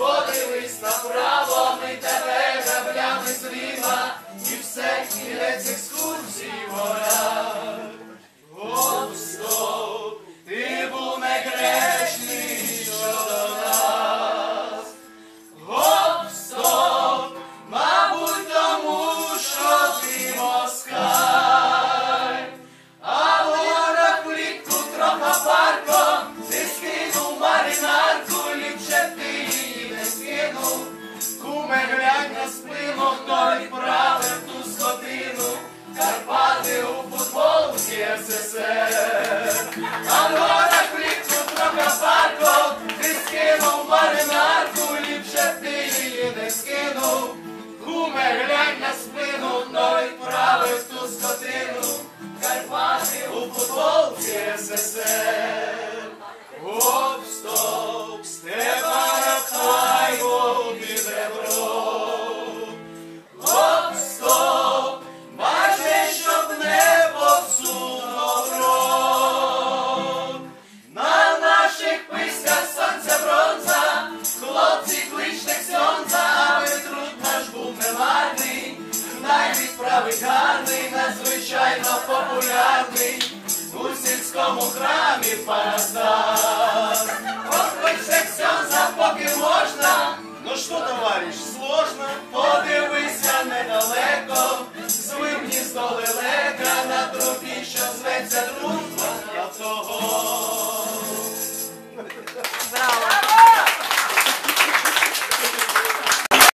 Ходились направо, ми те несе, Гоп, хай вогні ребро, Гоп, щоб не повсунуло. На наших писках сонце бронза, хлопці кличте сонця, аби труд наш був неладний, най відправить.